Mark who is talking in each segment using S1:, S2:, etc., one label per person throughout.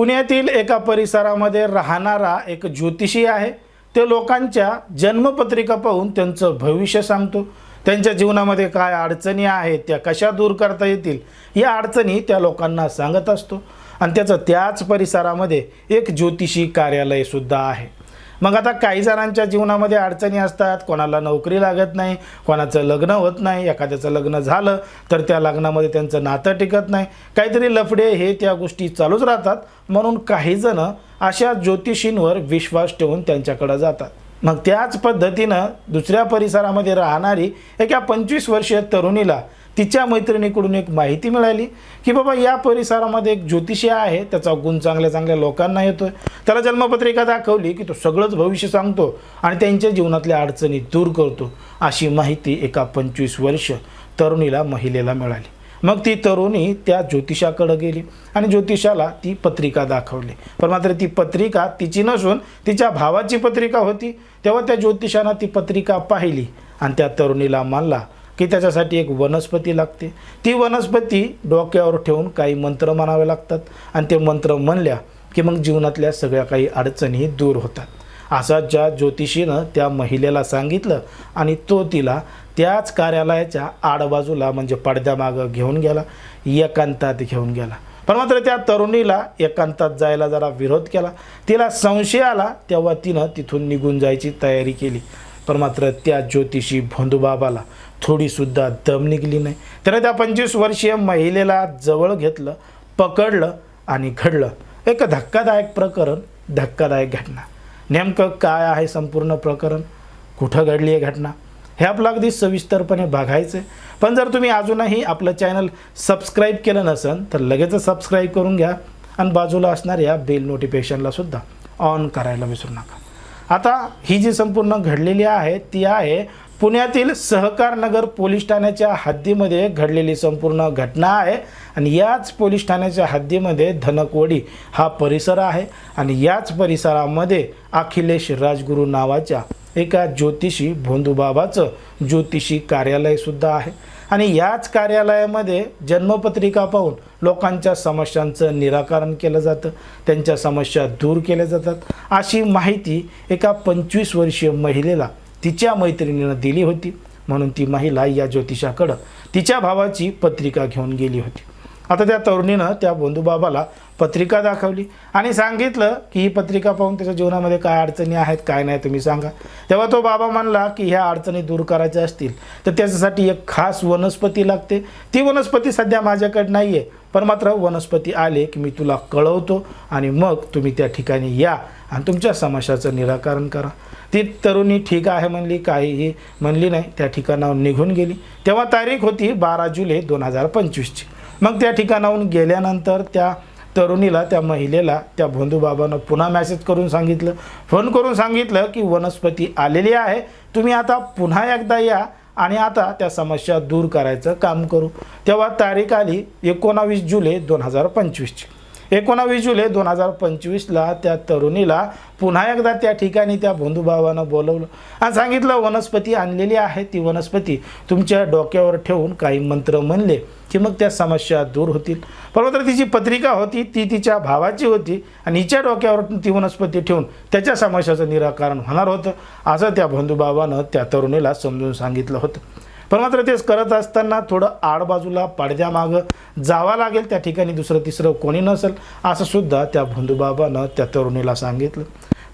S1: पुण्यातील एका परिसरामध्ये राहणारा एक ज्योतिषी आहे. ते लोकांच्या जन्मपत्रिका पाहून त्यांचं भविष्य सांगतो. त्यांच्या जीवनामध्ये काय अडचणी आहेत त्या कशा दूर करता येतील या अडचणी त्या लोकांना सांगत असतो. आणि त्याचं त्याच परिसरामध्ये एक ज्योतिषी कार्यालयसुद्धा आहे. मग आता काही जणांच्या जीवनामध्ये अडचणी असतात कोणाला नोकरी लागत नाही कोणाचं लग्न होत नाही एखाद्याचं लग्न झालं तर त्या लग्नामध्ये त्यांचं नातं टिकत नाही. काहीतरी लफडे हे त्या गोष्टी चालूच राहतात. म्हणून काही जण अशा ज्योतिषींवर विश्वास ठेवून त्यांच्याकडं जातात. मग त्याच पद्धतीनं दुसऱ्या परिसरामध्ये राहणारी एका पंचवीस वर्षीय तरुणीला तिच्या मैत्रिणीकडून एक माहिती मिळाली की बाबा या परिसरामध्ये एक ज्योतिषी आहे त्याचा गुण चांगल्या चांगल्या लोकांना येतो त्याला जन्मपत्रिका दाखवली की तो सगळंच भविष्य सांगतो आणि त्यांच्या जीवनातल्या अडचणी दूर करतो अशी माहिती एका पंचवीस वर्ष तरुणीला महिलेला मिळाली. मग ती तरुणी त्या ज्योतिषाकडे गेली आणि ज्योतिषाला ती पत्रिका दाखवली. पण मात्र ती पत्रिका तिची नसून तिच्या भावाची पत्रिका होती. तेव्हा त्या ज्योतिषानं ती पत्रिका पाहिली आणि त्या तरुणीला मानला की त्याच्यासाठी एक वनस्पती लागते. ती वनस्पती डोक्यावर ठेवून काही मंत्र म्हणावे लागतात. आणि ते मंत्र म्हणल्या की मग जीवनातल्या सगळ्या काही अडचणी दूर होतात. असा ज्या ज्योतिषीनं त्या महिलेला सांगितलं आणि तो तिला त्याच कार्यालयाच्या आडबाजूला म्हणजे पडद्यामागं घेऊन गेला. एकांतात घेऊन गेला. पण मात्र त्या तरुणीला एकांतात जायला जरा विरोध केला. तिला संशय आला तेव्हा तिनं तिथून निघून जायची तयारी केली. पण मात्र त्या ज्योतिषी भोंदूबाबाला थोडीसुद्धा दम निघली नाही. त्याने त्या पंचवीस वर्षीय महिलेला जवळ घेतलं पकडलं आणि घडलं. एक धक्कादायक प्रकरण धक्कादायक घटना. नेमकं काय आहे संपूर्ण प्रकरण? कुठं घडली आहे घटना? हे आपलं अगदी सविस्तरपणे बघायचं आहे पण जर तुम्ही अजूनही आपलं चॅनल सबस्क्राईब केलं नसेल तर लगेचच सबस्क्राईब करून घ्या. आणि बाजूला असणाऱ्या बेल नोटिफिकेशनला सुद्धा ऑन करायला विसरू नका. आता ही जी संपूर्ण घडलेली आहे ती आहे पुण्यातील सहकार नगर पोलीस ठाण्याच्या हद्दीमध्ये घडलेली संपूर्ण घटना आहे. आणि याच पोलीस ठाण्याच्या हद्दीमध्ये धनकवडी हा परिसर आहे. आणि याच परिसरामध्ये अखिलेश राजगुरू नावाच्या एका ज्योतिषी भोंदूबाबाचं ज्योतिषी कार्यालयसुद्धा आहे. आणि याच कार्यालयामध्ये जन्मपत्रिका पाहून लोकांच्या समस्यांचं निराकरण केलं जातं त्यांच्या समस्या दूर केल्या जातात. अशी माहिती एका पंचवीस वर्षीय महिलेला तिच्या मैत्रिणीनं दिली होती. म्हणून ती महिला या ज्योतिषाकडं तिच्या भावाची पत्रिका घेऊन गेली होती. आता त्या तरुणीनं त्या बंधूबाबाला पत्रिका दाखवली आणि सांगितलं की ही पत्रिका पाहून त्याच्या जीवनामध्ये काय अडचणी आहेत काय नाही तुम्ही सांगा. तेव्हा तो बाबा म्हणला की ह्या अडचणी दूर करायच्या असतील तर त्याच्यासाठी एक खास वनस्पती लागते. ती वनस्पती सध्या माझ्याकडे नाही आहे पण मात्र वनस्पती आले की मी तुला कळवतो आणि मग तुम्ही त्या ठिकाणी या आणि तुमच्या समस्याचं निराकरण करा. ती तरुणी ठीक आहे म्हणली काहीही म्हणली नाही त्या ठिकाणावर निघून गेली. तेव्हा तारीख होती बारा जुलै दोन हजार पंचवीसची. मग त्या ठिकाणाहून गेल्यानंतर त्या तरुणीला त्या महिलेला त्या भोंदूबाबानं पुन्हा मॅसेज करून सांगितलं. फोन करून सांगितलं की वनस्पती आलेली आहे. तुम्ही आता पुन्हा एकदा या आणि आता त्या समस्या दूर करायचं काम करू. तेव्हा तारीख आली एकोणावीस जुलै दोन हजार पंचवीसची. एकोणावीस जुलै दोन हजार पंचवीसला त्या तरुणीला पुन्हा एकदा त्या ठिकाणी त्या बंधुभावानं बोलवलं. आणि सांगितलं वनस्पती आणलेली आहे ती वनस्पती तुमच्या डोक्यावर ठेवून काही मंत्र म्हणले की मग त्या समस्या दूर होतील. परंतु तिची पत्रिका होती ती तिच्या भावाची होती आणि हिच्या डोक्यावर ती वनस्पती ठेवून त्याच्या समस्याचं निराकरण होणार होतं असं त्या बंधुभावानं त्या तरुणीला समजून सांगितलं होतं. पण मात्र तेच करत असताना थोडं आडबाजूला पडद्यामागं जावं लागेल. त्या ठिकाणी दुसरं तिसरं कोणी नसेल असं सुद्धा त्या भोंदूबाबानं त्या तरुणीला सांगितलं.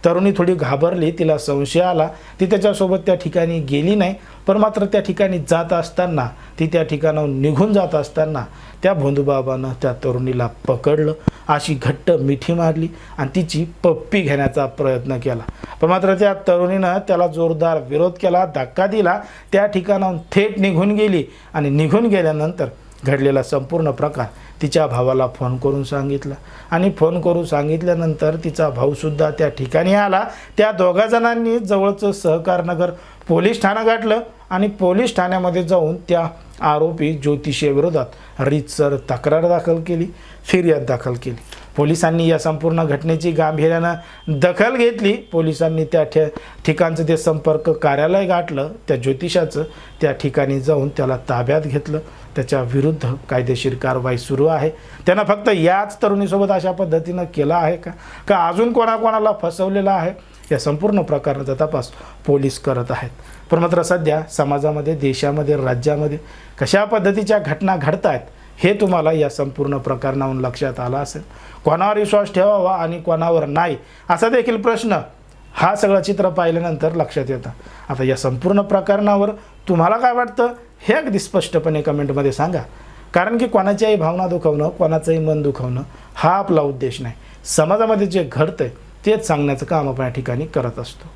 S1: तरुणी थोडी घाबरली तिला संशय आला. ती त्याच्यासोबत त्या ठिकाणी गेली नाही पण मात्र त्या ठिकाणी जात असताना ती त्या ठिकाणाहून निघून जात असताना त्या भोंदूबाबानं त्या तरुणीला पकडलं. अशी घट्ट मिठी मारली आणि तिची पप्पी घेण्याचा प्रयत्न केला. पण मात्र त्या तरुणीनं त्याला जोरदार विरोध केला धक्का दिला. त्या ठिकाणाहून थेट निघून गेली आणि निघून गेल्यानंतर घडलेला संपूर्ण प्रकार तिच्या भावाला फोन करून सांगितलं. आणि फोन करून सांगितल्यानंतर तिचा भाऊसुद्धा त्या ठिकाणी आला. त्या दोघा जणांनी जवळचं सहकारनगर पोलीस ठाणं गाठलं आणि पोलीस ठाण्यामध्ये जाऊन त्या आरोपी ज्योतिषीविरोधात रीतसर तक्रार दाखल केली फिर्याद दाखल केली. पोलिसांनी या संपूर्ण घटनेची गांभीर्यानं दखल घेतली. पोलिसांनी त्या ठे ठिकाणचं ते संपर्क कार्यालय गाठलं त्या ज्योतिषाचं त्या ठिकाणी जाऊन त्याला ताब्यात घेतलं. त्याच्या विरुद्ध कायदेशीर कारवाई सुरू आहे. त्यांना फक्त याच तरुणीसोबत अशा पद्धतीनं केलं आहे का? का अजून कोणाकोणाला फसवलेलं आहे? या संपूर्ण प्रकारचा तपास पोलीस करत आहेत. पण मात्र सध्या समाजामध्ये देशामध्ये राज्यामध्ये कशा पद्धतीच्या घटना घडत आहेत हे तुम्हाला या संपूर्ण प्रकरणाहून लक्षात आलं असेल. कोणावर विश्वास ठेवावा आणि कोणावर नाही असा देखील प्रश्न हा सगळं चित्र पाहिल्यानंतर लक्षात येतं. आता या संपूर्ण प्रकरणावर तुम्हाला काय वाटतं हे अगदी स्पष्टपणे कमेंटमध्ये सांगा. कारण की कोणाच्याही भावना दुखवणं कोणाचंही मन दुखवणं हा आपला उद्देश नाही. समाजामध्ये जे घडतं तेच सांगण्याचं काम आपण या ठिकाणी करत असतो.